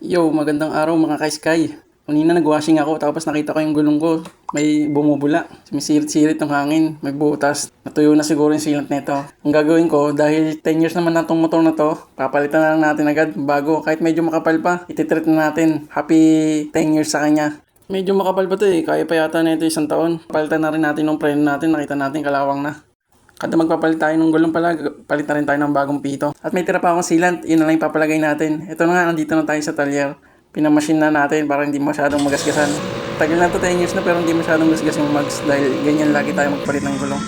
Yo, magandang araw mga ka-sky. Kanina nag-washing ako tapos nakita ko yung gulong ko. May bumubula. Sumisirit-sirit ng hangin. May butas. Natuyo na siguro yung sealant nito. Ang gagawin ko, dahil 10 years naman na tong motor na to, papalitan na lang natin agad bago. Kahit medyo makapal pa, ititreat na natin. Happy 10 years sa kanya. Medyo makapal pa to eh. Kaya pa yata na ito isang taon. Palitan na rin natin yung preno natin. Nakita natin kalawang na. Kada magpapalit tayo ng gulong pala, palit na rin tayo ng bagong pito. At may tira pa akong sealant, yun na lang yung papalagay natin. Ito na nga, nandito na tayo sa talyer. Pinamachine na natin para hindi masyadong magasgasan. Tagal na to 10 years na pero hindi masyadong gasgas yung mags dahil ganyan lagi tayo magpalit ng gulong.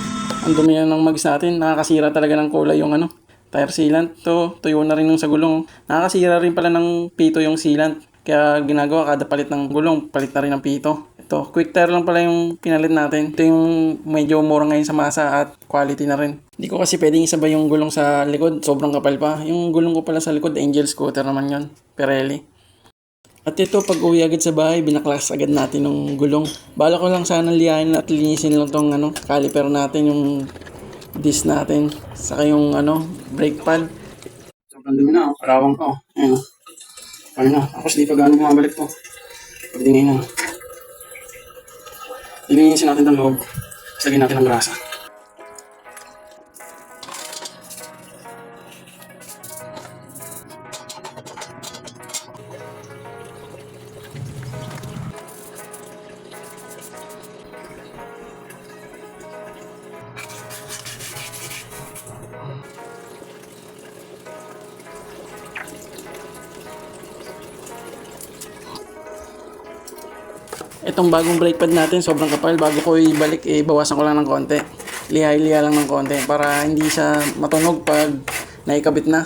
Ang dumi na ng mags natin, nakakasira talaga ng kulay yung ano, tire sealant. To, tuyo na rin yung sa gulong. Nakakasira rin pala ng pito yung sealant. Kaya ginagawa kada palit ng gulong, palit na rin ng pito. Ito, quick tire lang pala yung pinalit natin. Ito yung medyo mura ngayon sa masa at quality na rin. Hindi ko kasi pwedeng isabay yung gulong sa likod, sobrang kapal pa. Yung gulong ko pala sa likod, Angel Scooter naman yon Pirelli. At ito, pag uwi agad sa bahay, binaklas agad natin ng gulong. Bala ko lang sana liyahin at linisin lang tong ano, caliper natin, yung disc natin, saka yung ano, brake pad. Sobrang dumi na, oh. karawang ko. Ayan. oh. Ano na, tapos di pa gaano bumabalik to. Pagdingay na. Linisin natin ng loob. Tapos lagyan natin ng grasa. Itong bagong brake pad natin, sobrang kapal. Bago ko ibalik, eh, bawasan ko lang ng konti. Lihay-liha lang ng konti para hindi siya matunog pag naikabit na.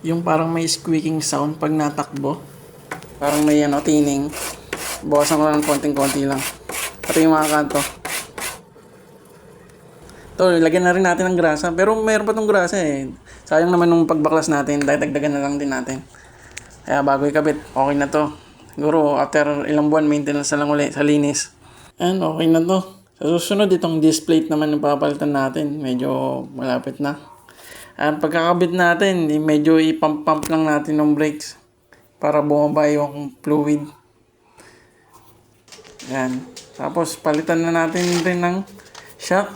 Yung parang may squeaking sound pag natakbo. Parang may ano, tining. Bawasan ko lang ng konting-konti lang. Pati yung mga kanto. To, lagyan na rin natin ng grasa. Pero meron pa tong grasa eh. Sayang naman nung pagbaklas natin, dagdagan na lang din natin. Kaya bago ikabit, okay na to. Siguro after ilang buwan, maintenance na lang ulit sa linis. And okay na to. Sa susunod, itong disc plate naman yung papalitan natin. Medyo malapit na. At pagkakabit natin, eh, medyo ipump-pump lang natin ng brakes para bumaba yung fluid. Yan. Tapos palitan na natin rin ng shock.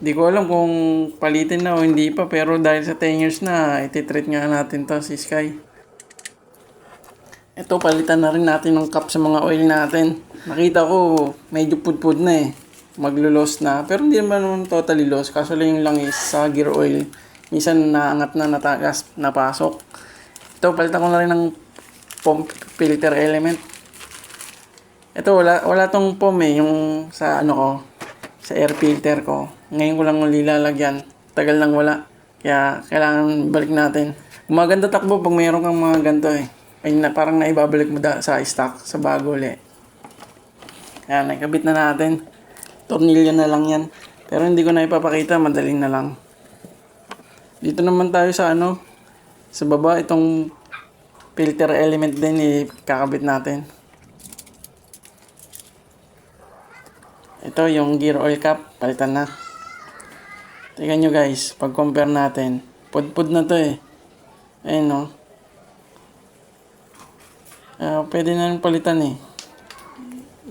Di ko alam kung palitin na o hindi pa pero dahil sa 10 years na, ititreat nga natin to si Sky. Ito, palitan na rin natin ng cup sa mga oil natin. Nakita ko, medyo pudpud na eh. Maglulos na. Pero hindi naman naman totally loss. Kaso lang yung langis sa gear oil. Minsan naangat na natagas, napasok. Ito, palitan ko na rin ng pump filter element. Ito, wala, wala tong pump eh. Yung sa ano ko, sa air filter ko. Ngayon ko lang lilalagyan. Tagal lang wala. Kaya kailangan balik natin. Maganda takbo pag mayroon kang mga ganito eh. Ay na, parang naibabalik mo da, sa stock, sa bago ulit. Kaya nakabit na natin. Tornilyo na lang yan. Pero hindi ko na ipapakita, madaling na lang. Dito naman tayo sa ano, sa baba, itong filter element din, ikakabit natin. Ito yung gear oil cap, palitan na. Tingnan nyo guys, pag compare natin, pudpud na to eh. Ayun no. Ah, pwede na rin palitan eh.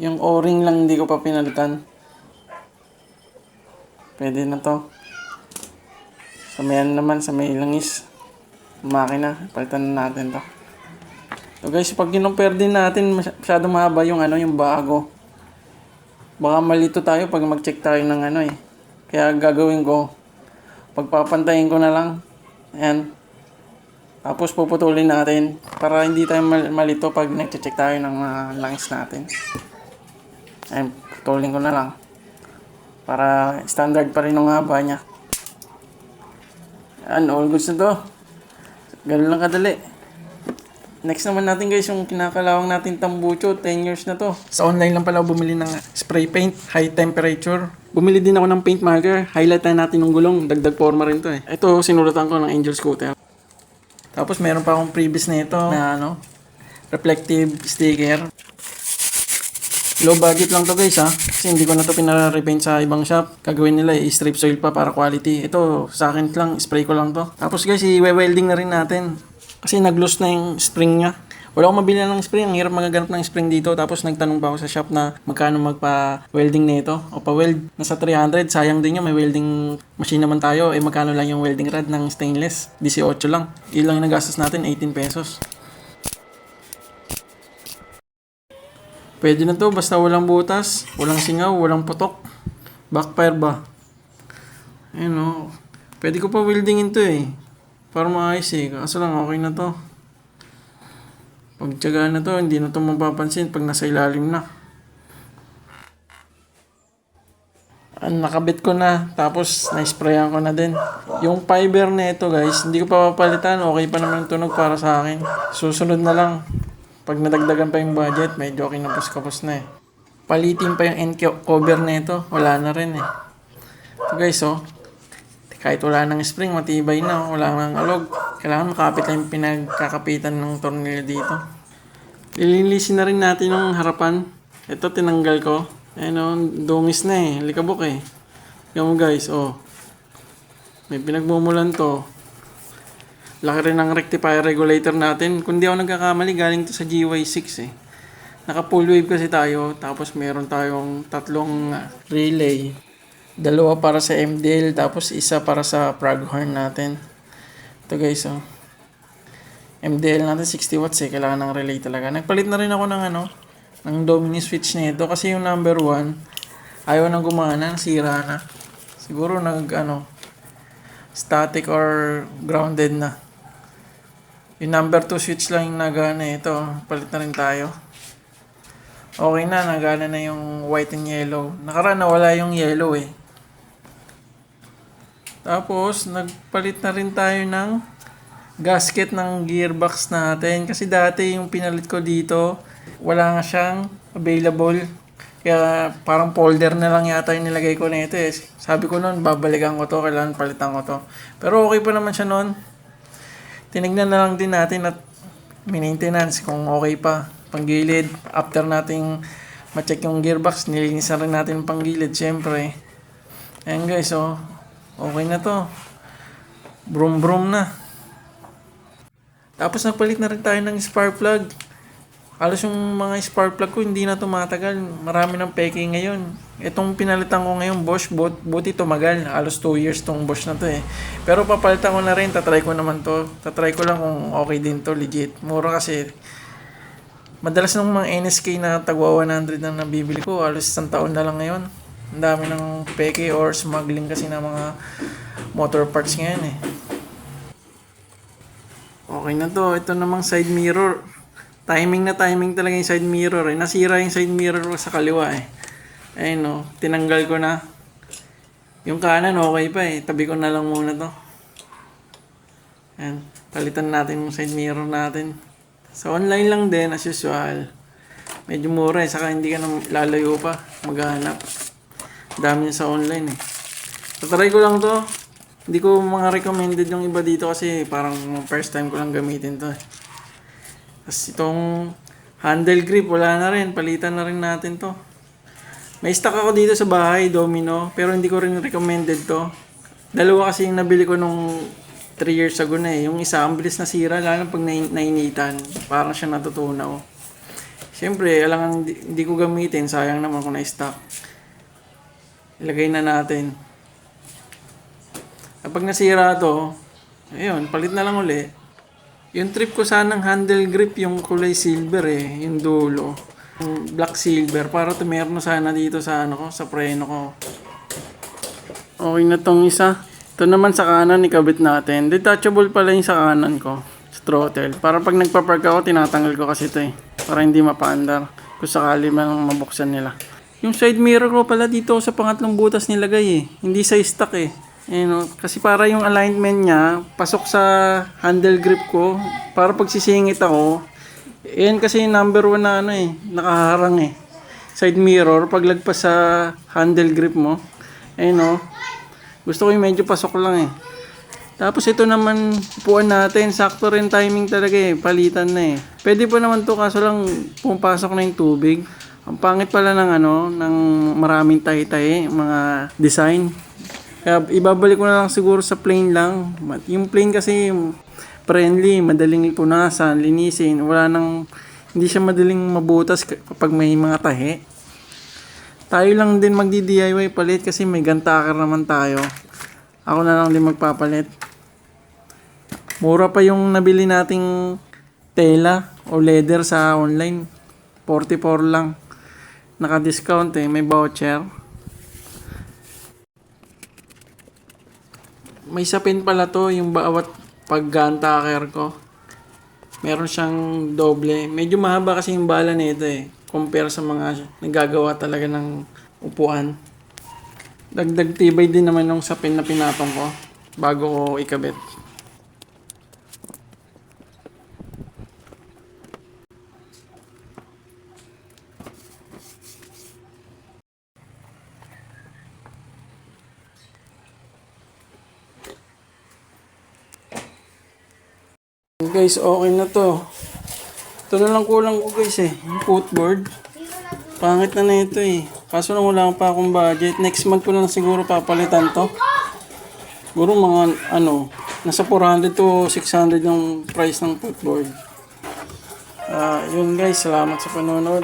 Yung o-ring lang hindi ko pa pinalitan. Pwede na to. Sa may ano naman, sa may langis. Makina, palitan na natin to. So guys, pag kinumpare din natin, masy- masyado mahaba yung ano, yung bago. Baka malito tayo pag mag-check tayo ng ano eh. Kaya gagawin ko, pagpapantayin ko na lang. Ayan. Tapos puputulin natin para hindi tayo mal- malito pag nag-check tayo ng mga langis natin. Ayan, putulin ko na lang. Para standard pa rin ang haba niya. Ayan, all goods na to. Ganun lang kadali. Next naman natin guys, yung kinakalawang natin tambucho, 10 years na to. Sa online lang pala bumili ng spray paint, high temperature. Bumili din ako ng paint marker, highlight na natin ng gulong, dagdag forma rin to eh. Ito, sinulatan ko ng Angel Scooter. Tapos meron pa akong previous na ito na ano, reflective sticker. Low budget lang to guys ha. Kasi hindi ko na to pinare-repaint sa ibang shop. Gagawin nila i-strip soil pa para quality. Ito sa akin lang, spray ko lang to. Tapos guys, i-welding na rin natin. Kasi nag-loose na yung spring niya. Wala akong mabili ng spring. Ang hirap magaganap ng spring dito. Tapos nagtanong pa ako sa shop na magkano magpa-welding nito. O pa-weld. Nasa 300. Sayang din yun. May welding machine naman tayo. Eh magkano lang yung welding rod ng stainless? 18 lang. Yun lang yung nagastos natin. 18 pesos. Pwede na to. Basta walang butas. Walang singaw. Walang putok. Backfire ba? Ayun o. Pwede ko pa weldingin to eh. Para maayos eh. Kaso lang okay na to. Pag tiyagaan na to, hindi na to mapapansin pag nasa ilalim na. Ah, nakabit ko na, tapos na-sprayan ko na din. Yung fiber na ito guys, hindi ko pa papalitan, okay pa naman ang tunog para sa akin. Susunod na lang. Pag nadagdagan pa yung budget, medyo kinapos-kapos na eh. Palitin pa yung co- cover na ito, wala na rin eh. Ito guys oh, kahit wala nang spring, matibay na, wala nang alog. Kailangan makapit lang yung pinagkakapitan ng tornilyo dito. Lilinisin na rin natin yung harapan. Ito, tinanggal ko. Ayun o, dungis na eh. Likabok eh. Tignan mo guys, oh. May pinagmumulan to. Laki rin ng rectifier regulator natin. Kung di ako nagkakamali, galing to sa GY6 eh. Naka full wave kasi tayo. Tapos meron tayong tatlong relay. Dalawa para sa MDL, tapos isa para sa Praghorn natin. Ito guys, oh. MDL natin 60 watts eh, kailangan ng relay talaga. Nagpalit na rin ako ng ano, ng Domini switch nito kasi yung number 1 ayaw nang gumana, nasira na. Siguro nag ano, static or grounded na. Yung number 2 switch lang yung nagana eh. ito, palit na rin tayo. Okay na, nagana na yung white and yellow. Nakaraan nawala yung yellow eh. Tapos, nagpalit na rin tayo ng gasket ng gearbox natin. Kasi dati yung pinalit ko dito, wala nga siyang available. Kaya parang folder na lang yata yung nilagay ko nito eh. Sabi ko noon, babalikan ko to, kailangan palitan ko to. Pero okay pa naman siya noon. Tinignan na lang din natin at maintenance kung okay pa. Panggilid, after nating ma-check yung gearbox, nilinisan rin natin yung panggilid, syempre. Ayan guys, oh. Okay na to. Brum brum na. Tapos nagpalit na rin tayo ng spark plug. Halos yung mga spark plug ko hindi na tumatagal. Marami ng peke ngayon. Itong pinalitan ko ngayon Bosch, but, buti tumagal. Halos 2 years tong Bosch na to eh. Pero papalitan ko na rin, tatry ko naman to. Tatry ko lang kung okay din to, legit. Mura kasi. Madalas ng mga NSK na tagwa 100 na nabibili ko, halos isang taon na lang ngayon. Ang dami ng peke or smuggling kasi ng mga motor parts ngayon eh. Okay na to. Ito namang side mirror. Timing na timing talaga yung side mirror eh. Nasira yung side mirror ko sa kaliwa eh. Ayun no, tinanggal ko na. Yung kanan okay pa eh. Tabi ko na lang muna to. Ayan. Palitan natin yung side mirror natin. Sa online lang din as usual. Medyo mura eh. Saka hindi ka na lalayo pa. Maghanap. Dami niya sa online eh. Tatry ko lang to. Hindi ko mga recommended yung iba dito kasi parang first time ko lang gamitin to eh. Tapos itong handle grip, wala na rin. Palitan na rin natin to. May stock ako dito sa bahay, Domino, pero hindi ko rin recommended to. Dalawa kasi yung nabili ko nung 3 years ago na eh. Yung isa, ang bilis nasira, lalo pag nain- nainitan. Parang siya natutunaw. Siyempre, alangan hindi, hindi ko gamitin. Sayang naman kung na-stock. Ilagay na natin. Kapag nasira to, ayun, palit na lang uli. Yung trip ko sanang handle grip, yung kulay silver eh, yung dulo. Yung black silver, para tumerno sana dito sa ano ko, sa preno ko. Okay na tong isa. Ito naman sa kanan, ikabit natin. Detachable pala yung sa kanan ko. Sa throttle. Para pag nagpa-park ako, tinatanggal ko kasi ito eh. Para hindi mapaandar. Kung sakali man mabuksan nila. Yung side mirror ko pala dito sa pangatlong butas nilagay eh. Hindi sa stock eh. Ayun, oh. kasi para yung alignment niya, pasok sa handle grip ko. Para pag sisingit ako, yan kasi yung number one na ano eh, nakaharang eh. Side mirror, paglagpas sa handle grip mo. Ayun oh. Gusto ko yung medyo pasok lang eh. Tapos ito naman, upuan natin, sakto rin timing talaga eh, palitan na eh. Pwede pa naman to kaso lang pumapasok na yung tubig. Ang pangit pala ng ano, ng maraming tahi-tahi, mga design. Kaya ibabalik ko na lang siguro sa plain lang. Yung plain kasi, friendly, madaling punasan, linisin, wala nang hindi siya madaling mabutas kapag may mga tahi. Tayo lang din magdi-DIY palit kasi may gantaker naman tayo. Ako na lang din magpapalit. Mura pa yung nabili nating tela o leather sa online. 44 lang. Naka-discount eh, may voucher. May sapin pala to yung bawat pag-gantaker ko. Meron siyang doble. Medyo mahaba kasi yung bala nito eh. Compare sa mga nagagawa talaga ng upuan. Dagdag tibay din naman yung sapin na pinatong ko bago ko ikabit. Guys, okay na to. Ito na lang kulang ko guys eh. Yung footboard. Pangit na na ito eh. Kaso lang wala pa akong budget. Next month ko na siguro papalitan to. Siguro mga ano, nasa 400 to 600 yung price ng footboard. Ah, yun guys, salamat sa panonood.